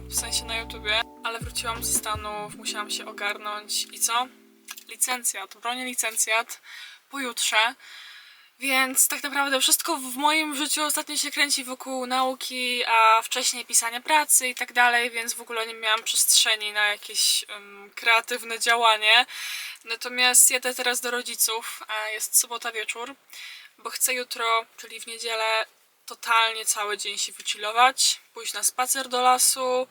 w sensie na YouTubie, ale wróciłam ze Stanów, musiałam się ogarnąć i co? Licencjat, bronię licencjat pojutrze. Więc tak naprawdę wszystko w moim życiu ostatnio się kręci wokół nauki, a wcześniej pisania pracy i tak dalej, więc w ogóle nie miałam przestrzeni na jakieś em, kreatywne działanie. Natomiast jadę teraz do rodziców, a jest sobota wieczór, bo chcę jutro, czyli w niedzielę, totalnie cały dzień się wychillować, pójść na spacer do lasu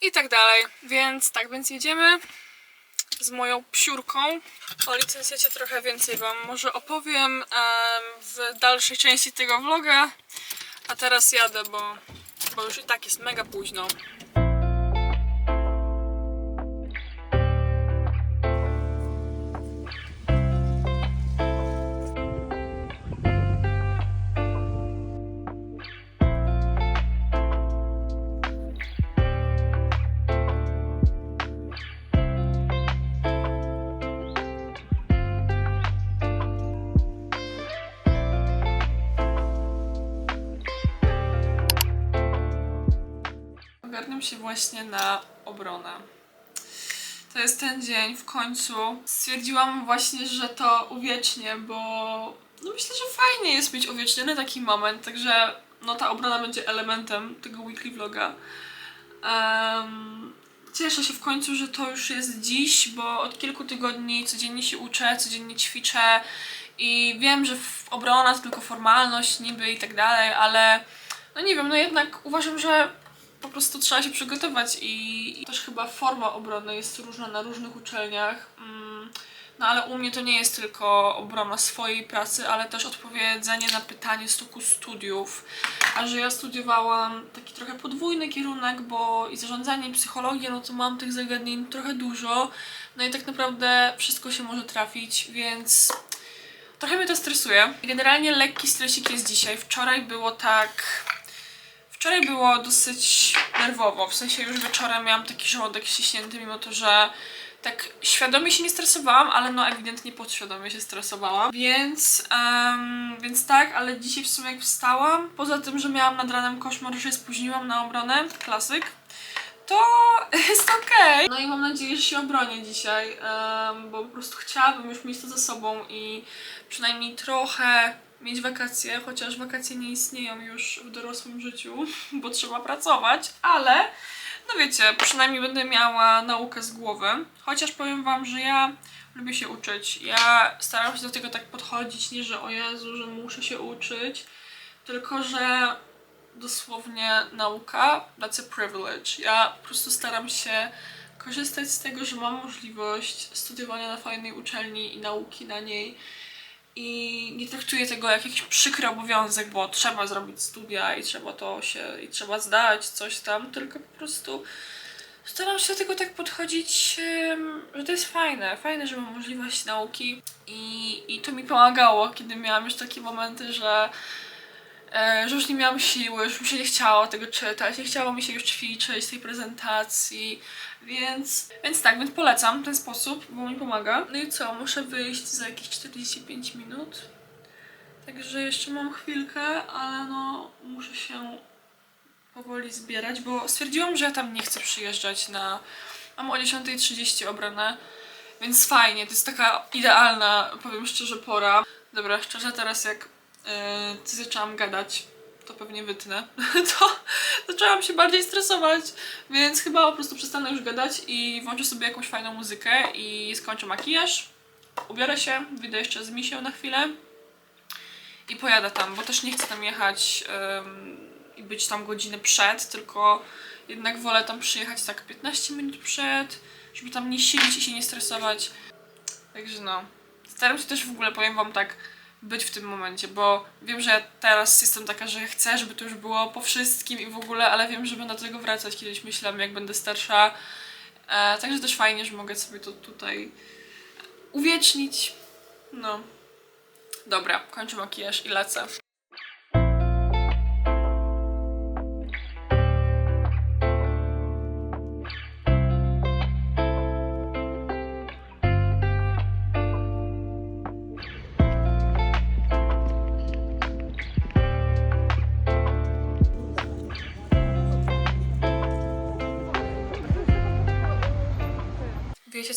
i tak dalej. Więc tak, więc jedziemy z moją psiurką. O licencjacie trochę więcej Wam może opowiem em, w dalszej części tego vloga. A teraz jadę, bo, bo już i tak jest mega późno. Się właśnie na obronę. To jest ten dzień w końcu. Stwierdziłam właśnie, że to uwiecznię, bo no myślę, że fajnie jest mieć uwieczniony taki moment, także no ta obrona będzie elementem tego weekly vloga. Em, cieszę się w końcu, że to już jest dziś, bo od kilku tygodni codziennie się uczę, codziennie ćwiczę i wiem, że obrona to tylko formalność niby i tak dalej, ale no nie wiem, no jednak uważam, że po prostu trzeba się przygotować i, też chyba forma obrony jest różna na różnych uczelniach. Mm, No ale u mnie to nie jest tylko obrona swojej pracy, ale też odpowiedzenie na pytanie z toku studiów. A że ja studiowałam taki trochę podwójny kierunek, bo i zarządzanie, i psychologię, no to mam tych zagadnień trochę dużo. No i tak naprawdę wszystko się może trafić, więc trochę mnie to stresuje. Generalnie lekki stresik jest dzisiaj. Wczoraj było tak Wczoraj było dosyć nerwowo, w sensie już wieczorem miałam taki żołądek ściśnięty, mimo to, że tak świadomie się nie stresowałam, ale no ewidentnie podświadomie się stresowałam. Więc, em, więc tak, ale dzisiaj w sumie jak wstałam, poza tym, że miałam nad ranem koszmar, że się spóźniłam na obronę, klasyk, to jest okej. No i mam nadzieję, że się obronię dzisiaj, em, bo po prostu chciałabym już mieć to za sobą i przynajmniej trochę mieć wakacje, chociaż wakacje nie istnieją już w dorosłym życiu, bo trzeba pracować, ale no wiecie, przynajmniej będę miała naukę z głowy. Chociaż powiem wam, że ja lubię się uczyć. Ja staram się do tego tak podchodzić, nie że o Jezu, że muszę się uczyć, tylko że dosłownie nauka that's a privilege. Ja po prostu staram się korzystać z tego, że mam możliwość studiowania na fajnej uczelni i nauki na niej i nie traktuję tego jak jakiś przykry obowiązek, bo trzeba zrobić studia i trzeba to się, i trzeba zdać coś tam, tylko po prostu staram się do tego tak podchodzić, że to jest fajne, fajne, że mam możliwość nauki i, i to mi pomagało, kiedy miałam już takie momenty, że że już nie miałam siły, już mi się nie chciało tego czytać, nie chciało mi się już ćwiczyć tej prezentacji, więc, więc tak, więc polecam ten sposób, bo mi pomaga. No i co, muszę wyjść za jakieś 45 minut, także jeszcze mam chwilkę, ale no muszę się powoli zbierać, bo stwierdziłam, że ja tam nie chcę przyjeżdżać na... Mam o 10.30 obronę, więc fajnie, to jest taka idealna, powiem szczerze, pora. Dobra, szczerze teraz jak yy, zaczęłam gadać, to pewnie wytnę, to zaczęłam się bardziej stresować, więc chyba po prostu przestanę już gadać i włączę sobie jakąś fajną muzykę i skończę makijaż, ubiorę się, wyjdę jeszcze z misią na chwilę i pojadę tam, bo też nie chcę tam jechać i być tam godzinę przed, tylko jednak wolę tam przyjechać tak 15 minut przed, żeby tam nie siedzieć i się nie stresować. Także no, staram się też w ogóle, powiem wam tak, być w tym momencie, bo wiem, że ja teraz jestem taka, że chcę, żeby to już było po wszystkim i w ogóle, ale wiem, że będę do tego wracać kiedyś, myślałam, jak będę starsza. E, także też fajnie, że mogę sobie to tutaj uwiecznić. No. Dobra, kończę makijaż i lecę.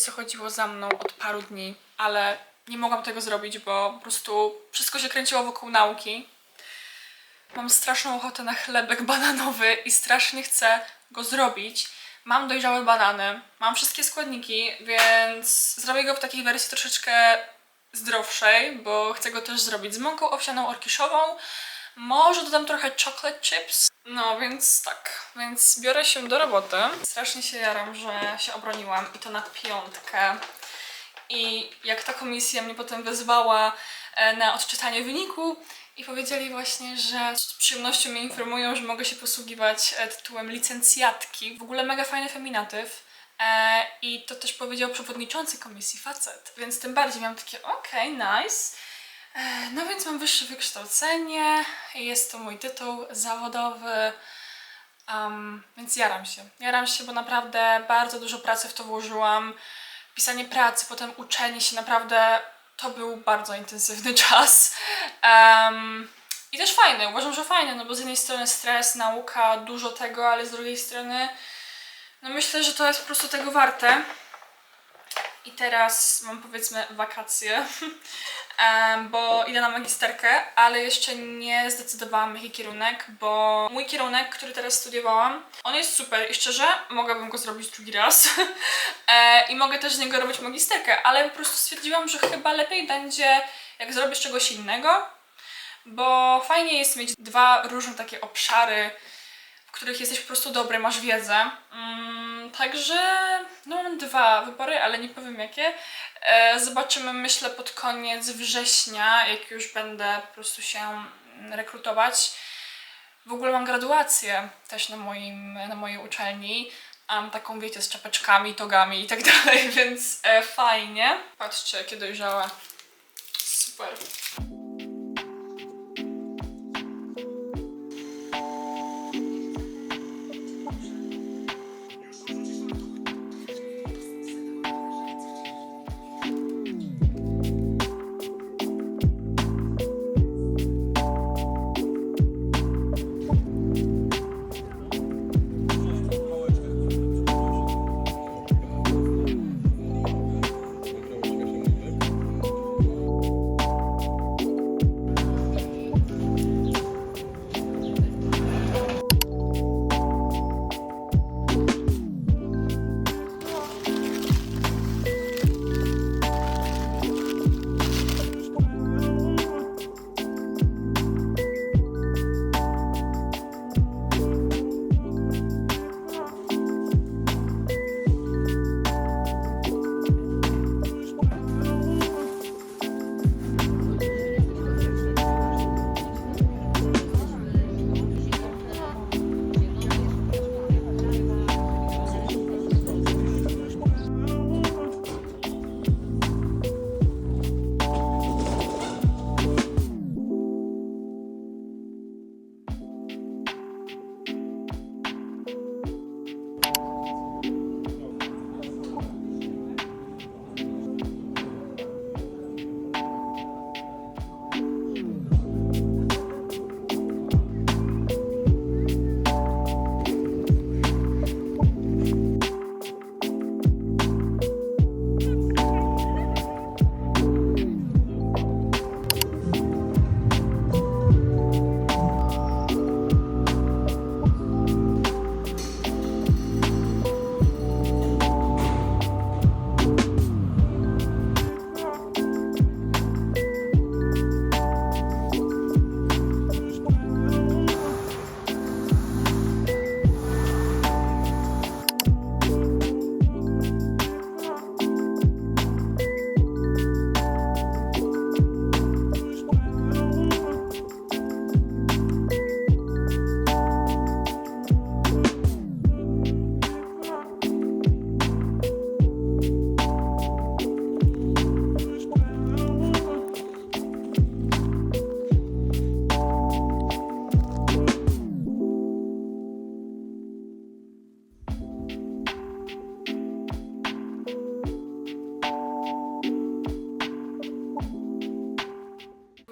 Co chodziło za mną od paru dni, ale nie mogłam tego zrobić, bo po prostu wszystko się kręciło wokół nauki. Mam straszną ochotę na chlebek bananowy i strasznie chcę go zrobić. Mam dojrzałe banany, mam wszystkie składniki, więc zrobię go w takiej wersji troszeczkę zdrowszej, bo chcę go też zrobić z mąką owsianą orkiszową. Może dodam trochę chocolate chips. No więc tak, więc biorę się do roboty. Strasznie się jaram, że się obroniłam i to na piątkę. I jak ta komisja mnie potem wezwała e, na odczytanie wyniku i powiedzieli właśnie, że z przyjemnością mnie informują, że mogę się posługiwać e, tytułem licencjatki. W ogóle mega fajny feminatyw. E, I to też powiedział przewodniczący komisji facet. Więc tym bardziej miałam takie, okej, nice. No więc mam wyższe wykształcenie, jest to mój tytuł zawodowy, um, więc jaram się. Jaram się, bo naprawdę bardzo dużo pracy w to włożyłam. Pisanie pracy, potem uczenie się, naprawdę to był bardzo intensywny czas. Em, I też fajny, uważam, że fajny, no bo z jednej strony stres, nauka, dużo tego, ale z drugiej strony no myślę, że to jest po prostu tego warte. I teraz mam powiedzmy wakacje, bo idę na magisterkę, ale jeszcze nie zdecydowałam jaki kierunek, bo mój kierunek, który teraz studiowałam, on jest super i szczerze mogłabym go zrobić drugi raz. E, i mogę też z niego robić magisterkę, ale po prostu stwierdziłam, że chyba lepiej będzie jak zrobisz czegoś innego, bo fajnie jest mieć dwa różne takie obszary, których jesteś po prostu dobry, masz wiedzę. Mm, także no mam dwa wybory, ale nie powiem jakie. E, zobaczymy, myślę, pod koniec września, jak już będę po prostu się mm, rekrutować. W ogóle mam graduację też na, moim, na mojej uczelni. Mam taką, wiecie, z czapeczkami, togami i tak dalej, więc e, fajnie. Patrzcie, jakie dojrzałe. Super.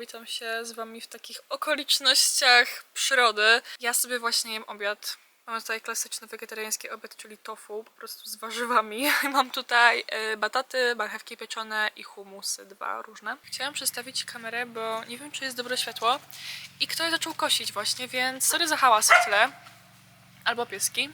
Witam się z wami w takich okolicznościach przyrody. Ja sobie właśnie jem obiad. Mamy tutaj klasyczny wegetariański obiad, czyli tofu, po prostu z warzywami. Mam tutaj y, bataty, marchewki pieczone i humusy, dwa różne. Chciałam przestawić kamerę, bo nie wiem, czy jest dobre światło. I ktoś zaczął kosić właśnie, więc sorry za hałas w tle. Albo pieski.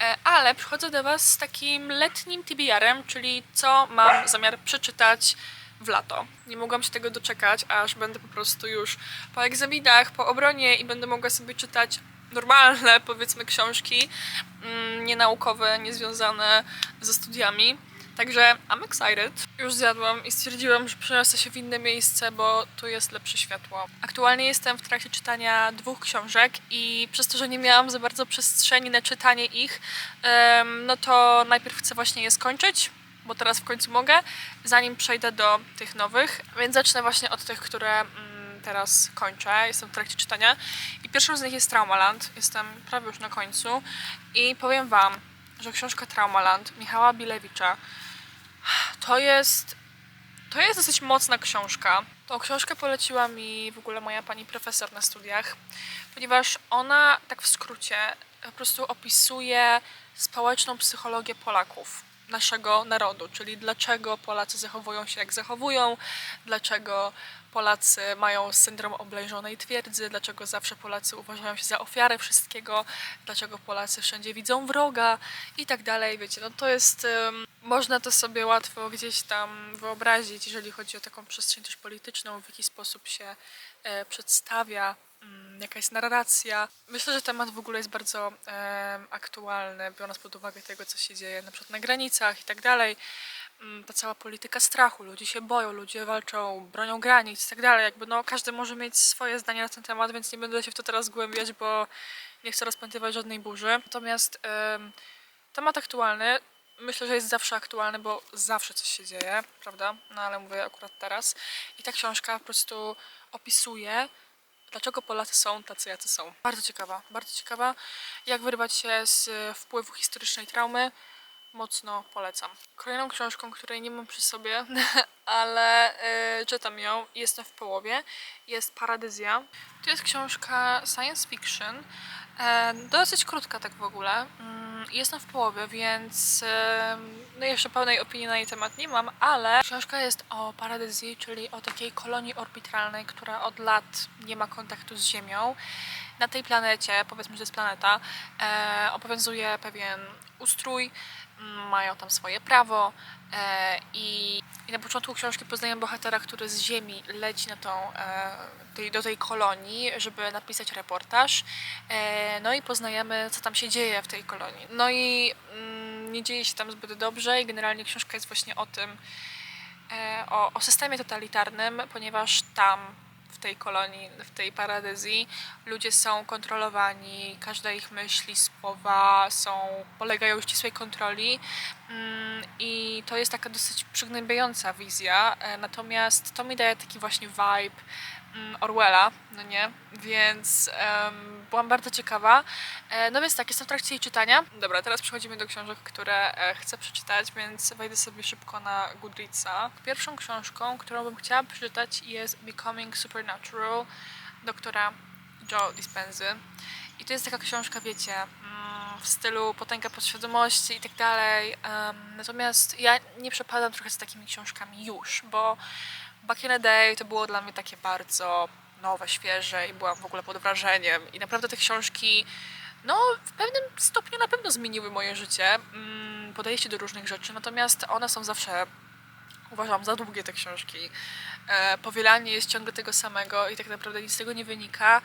E, Ale przychodzę do Was z takim letnim TBR-em, czyli co mam zamiar przeczytać w lato. Nie mogłam się tego doczekać, aż będę po prostu już po egzaminach, po obronie i będę mogła sobie czytać normalne, powiedzmy, książki, mm, nienaukowe, niezwiązane ze studiami. Także I'm excited. Już zjadłam i stwierdziłam, że przeniosę się w inne miejsce, bo tu jest lepsze światło. Aktualnie jestem w trakcie czytania dwóch książek i przez to, że nie miałam za bardzo przestrzeni na czytanie ich, no to najpierw chcę właśnie je skończyć, bo teraz w końcu mogę, zanim przejdę do tych nowych. Więc zacznę właśnie od tych, które mm, teraz kończę. Jestem w trakcie czytania i pierwszą z nich jest Traumaland. Jestem prawie już na końcu i powiem Wam, że książka Traumaland Michała Bilewicza to jest to jest dosyć mocna książka. Tą książkę poleciła mi w ogóle moja pani profesor na studiach, ponieważ ona, tak w skrócie, po prostu opisuje społeczną psychologię Polaków, naszego narodu, czyli dlaczego Polacy zachowują się jak zachowują, dlaczego Polacy mają syndrom oblężonej twierdzy, dlaczego zawsze Polacy uważają się za ofiarę wszystkiego, dlaczego Polacy wszędzie widzą wroga i tak dalej. Wiecie, no to jest. em, można to sobie łatwo gdzieś tam wyobrazić, jeżeli chodzi o taką przestrzeń też polityczną, w jaki sposób się e, przedstawia, mm, jaka jest narracja. Myślę, że temat w ogóle jest bardzo em, aktualny, biorąc pod uwagę tego, co się dzieje na przykład na granicach i tak dalej. Mm, Ta cała polityka strachu, ludzie się boją, ludzie walczą, bronią granic i tak dalej. Jakby no, każdy może mieć swoje zdanie na ten temat, więc nie będę się w to teraz zgłębiać, bo nie chcę rozpętywać żadnej burzy. Natomiast em, temat aktualny myślę, że jest zawsze aktualny, bo zawsze coś się dzieje, prawda? No ale mówię akurat teraz. I ta książka po prostu opisuje, dlaczego Polacy są tacy, jacy są. Bardzo ciekawa, bardzo ciekawa. Jak wyrwać się z e, wpływu historycznej traumy. Mocno polecam. Kolejną książką, której nie mam przy sobie, ale e, czytam ją jestem w połowie, jest Paradyzja. To jest książka science fiction, e, dosyć krótka tak w ogóle. Jestem w połowie, więc no jeszcze pełnej opinii na jej temat nie mam, ale książka jest o Paradyzji, czyli o takiej kolonii orbitalnej, która od lat nie ma kontaktu z Ziemią. Na tej planecie, powiedzmy, że jest planeta, e, obowiązuje pewien ustrój, mm, mają tam swoje prawo e, i, i na początku książki poznajemy bohatera, który z Ziemi leci na tą, e, tej, do tej kolonii, żeby napisać reportaż. E, no i poznajemy, co tam się dzieje w tej kolonii. No i mm, nie dzieje się tam zbyt dobrze i generalnie książka jest właśnie o tym, e, o, o systemie totalitarnym, ponieważ tam w tej kolonii, w tej paradyzji ludzie są kontrolowani, każde ich myśli, słowa są, polegają ścisłej kontroli. Mm, i to jest taka dosyć przygnębiająca wizja, e, natomiast to mi daje taki właśnie vibe Orwella, no nie? Więc em, byłam bardzo ciekawa. E, no więc tak, jestem w trakcie jej czytania. Dobra, teraz przechodzimy do książek, które e, chcę przeczytać, więc wejdę sobie szybko na Goodreadsa. Pierwszą książką, którą bym chciała przeczytać jest Becoming Supernatural doktora Joe Dispenzy. I to jest taka książka, wiecie, mm, w stylu potęga podświadomości i tak dalej. Natomiast ja nie przepadam trochę z takimi książkami już, bo Back in the Day to było dla mnie takie bardzo nowe, świeże i byłam w ogóle pod wrażeniem. I naprawdę te książki, no w pewnym stopniu na pewno zmieniły moje życie, mm, podejście do różnych rzeczy, natomiast one są zawsze, uważam, za długie te książki. E, powielanie jest ciągle tego samego i tak naprawdę nic z tego nie wynika.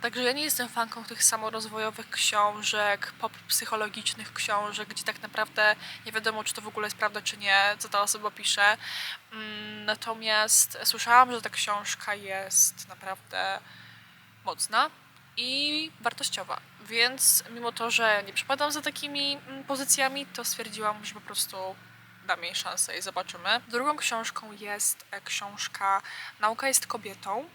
Także ja nie jestem fanką tych samorozwojowych książek, pop psychologicznych książek, gdzie tak naprawdę nie wiadomo, czy to w ogóle jest prawda, czy nie, co ta osoba pisze. Mm, Natomiast słyszałam, że ta książka jest naprawdę mocna i wartościowa. Więc mimo to, że nie przepadam za takimi mm, pozycjami, to stwierdziłam, że po prostu dam jej szansę i zobaczymy. Drugą książką jest e, książka Nauka jest kobietą.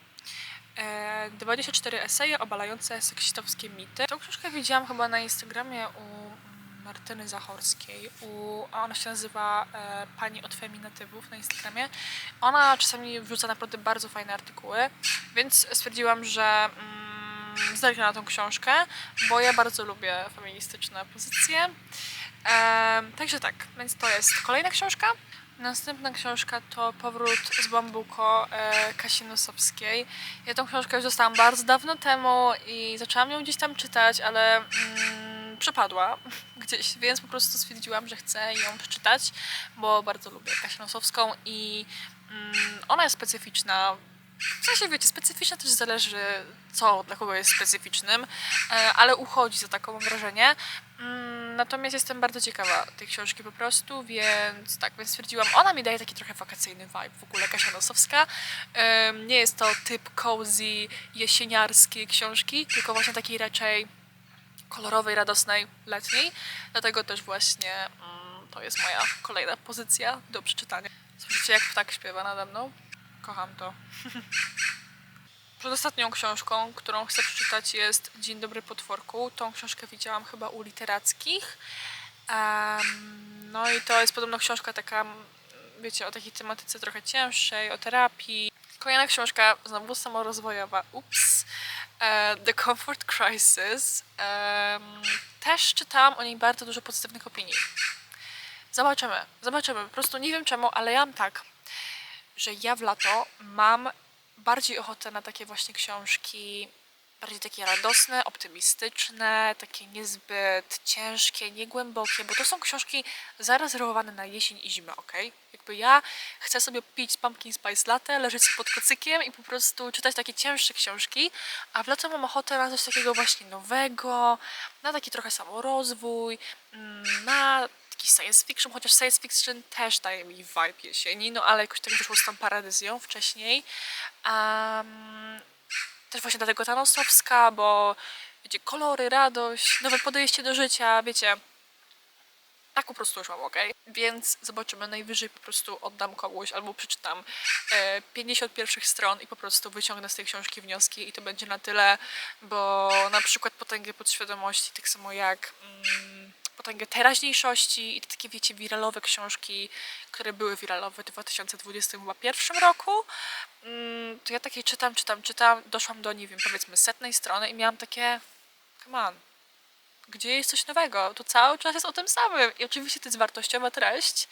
E, 24 eseje obalające seksistowskie mity. Tą książkę widziałam chyba na Instagramie u mm, Martyny Zachorskiej. U, a ona się nazywa e, Pani od Feminatywów na Instagramie. Ona czasami wrzuca naprawdę bardzo fajne artykuły, więc stwierdziłam, że mm, zerknę na tą książkę, bo ja bardzo lubię feministyczne pozycje. Także tak, więc to jest kolejna książka. Następna książka to Powrót z Bambuko e, Kasi Nosowskiej. Ja tą książkę już dostałam bardzo dawno temu i zaczęłam ją gdzieś tam czytać, ale mm, przepadła gdzieś, więc po prostu stwierdziłam, że chcę ją przeczytać, bo bardzo lubię Kasię Nosowską i mm, ona jest specyficzna. W sensie, wiecie, specyficzna też zależy, co dla kogo jest specyficznym, e, ale uchodzi za taką, wrażenie. Mm, Natomiast jestem bardzo ciekawa tej książki po prostu, więc tak, więc stwierdziłam, ona mi daje taki trochę wakacyjny vibe w ogóle, Kasia Nosowska. Nie jest to typ cozy, jesieniarskiej książki, tylko właśnie takiej raczej kolorowej, radosnej, letniej. Dlatego też właśnie mm, to jest moja kolejna pozycja do przeczytania. Słyszycie jak ptak śpiewa nade mną? Kocham to. Przedostatnią książką, którą chcę przeczytać jest Dzień dobry potworku. Tą książkę widziałam chyba u literackich. No i to jest podobno książka taka, wiecie, o takiej tematyce trochę cięższej, o terapii. Kolejna książka, znowu samorozwojowa, ups, e, The Comfort Crisis. Też czytałam o niej bardzo dużo pozytywnych opinii. Zobaczymy, zobaczymy. Po prostu nie wiem czemu, ale ja mam tak, że ja w lato mam bardziej ochotę na takie właśnie książki, bardziej takie radosne, optymistyczne, takie niezbyt ciężkie, niegłębokie, bo to są książki zarezerwowane na jesień i zimę, ok? Jakby ja chcę sobie pić pumpkin spice latte, leżeć pod kocykiem i po prostu czytać takie cięższe książki, a w lato mam ochotę na coś takiego właśnie nowego, na taki trochę samorozwój, mm, na taki science fiction, chociaż science fiction też daje mi vibe jesieni, no ale jakoś tak wyszło z tą paradyzją wcześniej. Um, też właśnie dlatego ta nosowska, bo wiecie, kolory, radość, nowe podejście do życia, wiecie, tak po prostu już mam, ok? Więc zobaczymy, najwyżej po prostu oddam komuś albo przeczytam e, 50 pierwszych stron i po prostu wyciągnę z tej książki wnioski i to będzie na tyle, bo na przykład potęgę podświadomości, tak samo jak mm, potęgę teraźniejszości i takie, wiecie, wiralowe książki, które były wiralowe w 2021 roku, mm, to ja takie czytam, czytam, czytam, doszłam do, nie wiem, powiedzmy setnej strony i miałam takie, come on, gdzie jest coś nowego? To cały czas jest o tym samym. I oczywiście to jest wartościowa treść,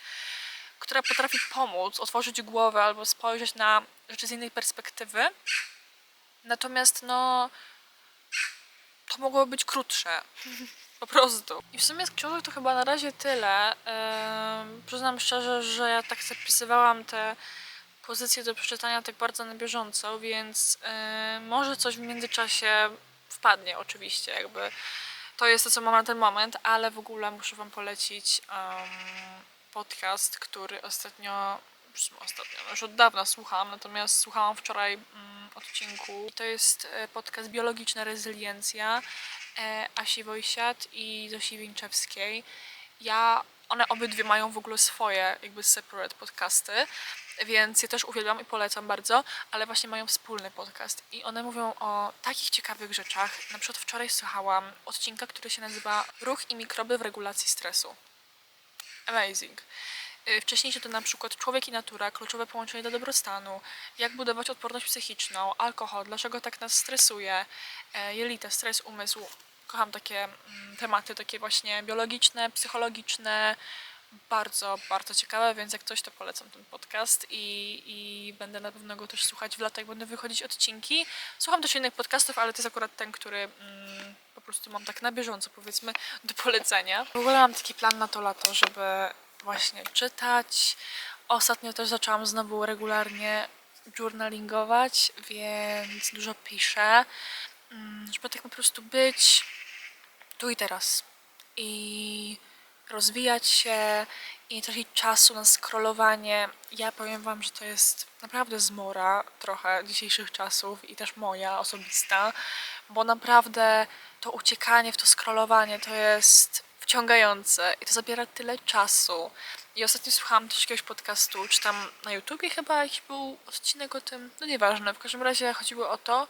która potrafi pomóc, otworzyć głowę albo spojrzeć na rzeczy z innej perspektywy. Natomiast no to mogło być krótsze. Po prostu. I w sumie z książek to chyba na razie tyle. Ym, przyznam szczerze, że ja tak zapisywałam te pozycje do przeczytania tak bardzo na bieżąco, więc ym, może coś w międzyczasie wpadnie oczywiście, jakby to jest to, co mam na ten moment, ale w ogóle muszę Wam polecić em, podcast, który ostatnio, ostatnio, no już od dawna słuchałam, natomiast słuchałam wczoraj mm, odcinku. To jest e, podcast Biologiczna Rezyliencja Asi Wojsiat i Zosi Wieńczewskiej. Ja, one obydwie mają w ogóle swoje jakby separate podcasty, więc ja też uwielbiam i polecam bardzo, ale właśnie mają wspólny podcast i one mówią o takich ciekawych rzeczach. Na przykład wczoraj słuchałam odcinka, który się nazywa Ruch i mikroby w regulacji stresu. Amazing. Y, Wcześniejsze to na przykład człowiek i natura, kluczowe połączenie do dobrostanu, jak budować odporność psychiczną, alkohol, dlaczego tak nas stresuje, e, jelita, stres, umysł. Kocham takie mm, tematy, takie właśnie biologiczne, psychologiczne, bardzo, bardzo ciekawe, więc jak coś to polecam ten podcast i, i będę na pewno go też słuchać w latach, będą wychodzić odcinki. Słucham też innych podcastów, ale to jest akurat ten, który mm, po prostu mam tak na bieżąco powiedzmy do polecenia. W ogóle mam taki plan na to lato, żeby właśnie czytać. Ostatnio też zaczęłam znowu regularnie journalingować, więc dużo piszę, mm, żeby tak po prostu być tu i teraz. I rozwijać się i nie tracić czasu na scrollowanie. Ja powiem Wam, że to jest naprawdę zmora trochę dzisiejszych czasów i też moja osobista, bo naprawdę to uciekanie w to scrollowanie to jest wciągające i to zabiera tyle czasu. I ostatnio słuchałam też jakiegoś podcastu, czy tam na YouTubie chyba jakiś był odcinek o tym, no nieważne, w każdym razie chodziło o to,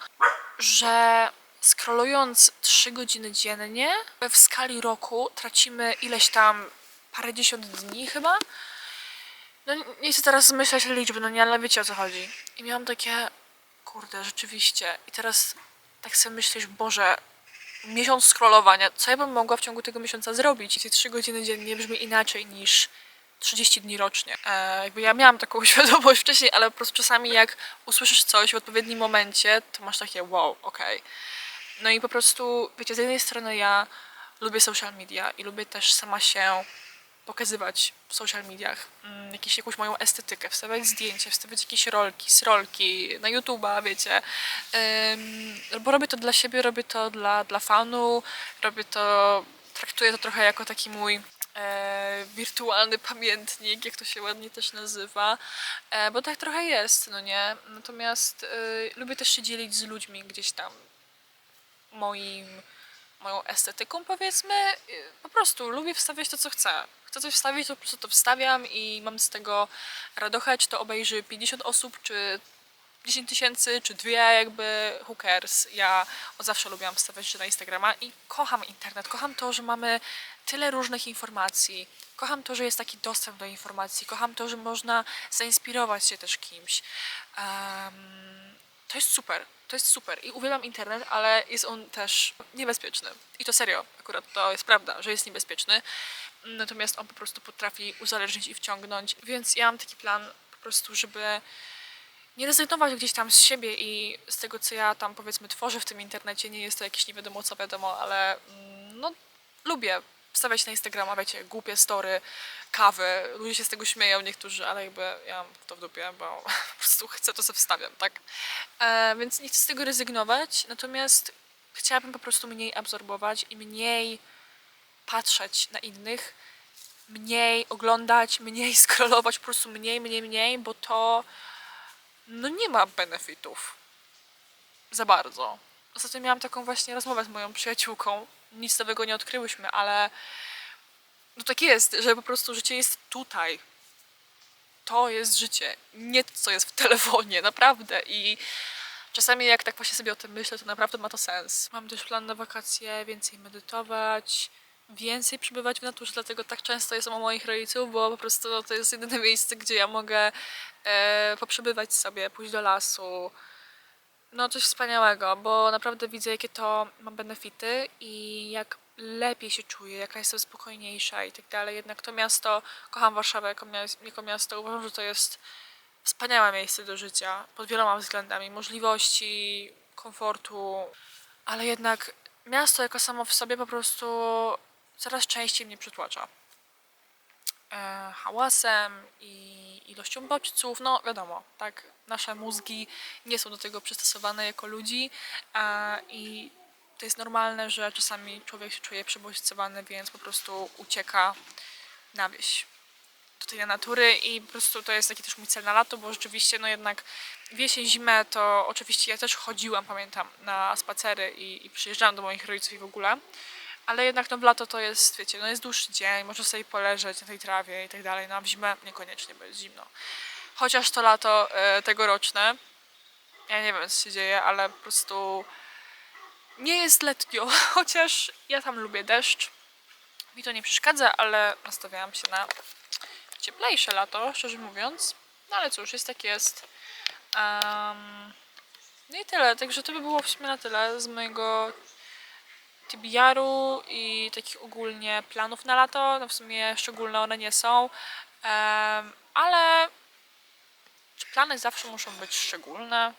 że scrollując 3 godziny dziennie, w skali roku tracimy ileś tam parędziesiąt dni chyba. No nie chcę teraz zmyślać liczby, no nie, ale wiecie o co chodzi. I miałam takie, kurde, rzeczywiście. I teraz tak sobie myślisz, Boże, miesiąc scrollowania, co ja bym mogła w ciągu tego miesiąca zrobić? Te 3 godziny dziennie brzmi inaczej niż 30 dni rocznie. E, jakby ja miałam taką świadomość wcześniej, ale po prostu czasami jak usłyszysz coś w odpowiednim momencie, to masz takie wow, okej. No i po prostu, wiecie, z jednej strony ja lubię social media i lubię też sama się pokazywać w social mediach mm, jakieś, jakąś moją estetykę, wstawiać zdjęcia, wstawiać jakieś rolki, srolki na YouTube'a, wiecie. Ym, bo robię to dla siebie, robię to dla, dla fanu, robię to, traktuję to trochę jako taki mój e, wirtualny pamiętnik, jak to się ładnie też nazywa, e, bo tak trochę jest, no nie? Natomiast e, lubię też się dzielić z ludźmi gdzieś tam moim, moją estetyką, powiedzmy. Y, Po prostu lubię wstawiać to, co chcę. Chcę coś wstawić, to po prostu to wstawiam i mam z tego radochę, czy to obejrzy 50 osób, czy 10 tysięcy, czy dwie, jakby who cares. Ja od zawsze lubiłam wstawiać rzeczy na Instagrama i kocham internet. Kocham to, że mamy tyle różnych informacji. Kocham to, że jest taki dostęp do informacji. Kocham to, że można zainspirować się też kimś. Em, to jest super, to jest super i uwielbiam internet, ale jest on też niebezpieczny. I to serio, akurat to jest prawda, że jest niebezpieczny. Natomiast on po prostu potrafi uzależnić i wciągnąć. Więc ja mam taki plan po prostu, żeby nie rezygnować gdzieś tam z siebie i z tego, co ja tam powiedzmy tworzę w tym internecie. Nie jest to jakieś nie wiadomo co wiadomo, ale mm, no lubię wstawiać na Instagrama, wiecie, głupie story, kawy. Ludzie się z tego śmieją niektórzy, ale jakby ja mam to w dupie, bo po prostu chcę, to sobie wstawiam, tak? E, więc nie chcę z tego rezygnować, natomiast chciałabym po prostu mniej absorbować i mniej patrzeć na innych, mniej oglądać, mniej scrollować, po prostu mniej, mniej, mniej, bo to no nie ma benefitów za bardzo. Ostatnio miałam taką właśnie rozmowę z moją przyjaciółką. Nic nowego nie odkryłyśmy, ale no tak jest, że po prostu życie jest tutaj. To jest życie, nie to, co jest w telefonie, naprawdę. I czasami jak tak właśnie sobie o tym myślę, to naprawdę ma to sens. Mam też plan na wakacje, więcej medytować, więcej przebywać w naturze, dlatego tak często jestem u moich rodziców, bo po prostu no, to jest jedyne miejsce, gdzie ja mogę e, poprzebywać sobie, pójść do lasu, no coś wspaniałego, bo naprawdę widzę, jakie to ma benefity i jak lepiej się czuję, jaka jestem spokojniejsza i tak dalej. Jednak to miasto, kocham Warszawę jako, mia- jako miasto, uważam, że to jest wspaniałe miejsce do życia pod wieloma względami, możliwości, komfortu, ale jednak miasto jako samo w sobie po prostu coraz częściej mnie przytłacza e, hałasem i ilością bodźców. No wiadomo, tak, nasze mózgi nie są do tego przystosowane jako ludzi a, i to jest normalne, że czasami człowiek się czuje przebodźcowany, więc po prostu ucieka na wieś do tej natury i po prostu to jest taki też mój cel na lato, bo rzeczywiście no jednak jesień, zimę to oczywiście ja też chodziłam, pamiętam, na spacery i, i przyjeżdżałam do moich rodziców i w ogóle, ale jednak no w lato to jest, wiecie, no jest dłuższy dzień, można sobie poleżeć na tej trawie i tak dalej, no a w zimę niekoniecznie, bo jest zimno. Chociaż to lato e, tegoroczne, ja nie wiem co się dzieje, ale po prostu nie jest letnio, chociaż ja tam lubię deszcz. Mi to nie przeszkadza, ale nastawiałam się na cieplejsze lato, szczerze mówiąc. No ale cóż, jest tak jest. Em, no i tyle, także to by było w sumie na tyle z mojego TBR-u i takich ogólnie planów na lato. No w sumie szczególne one nie są, ale plany zawsze muszą być szczególne?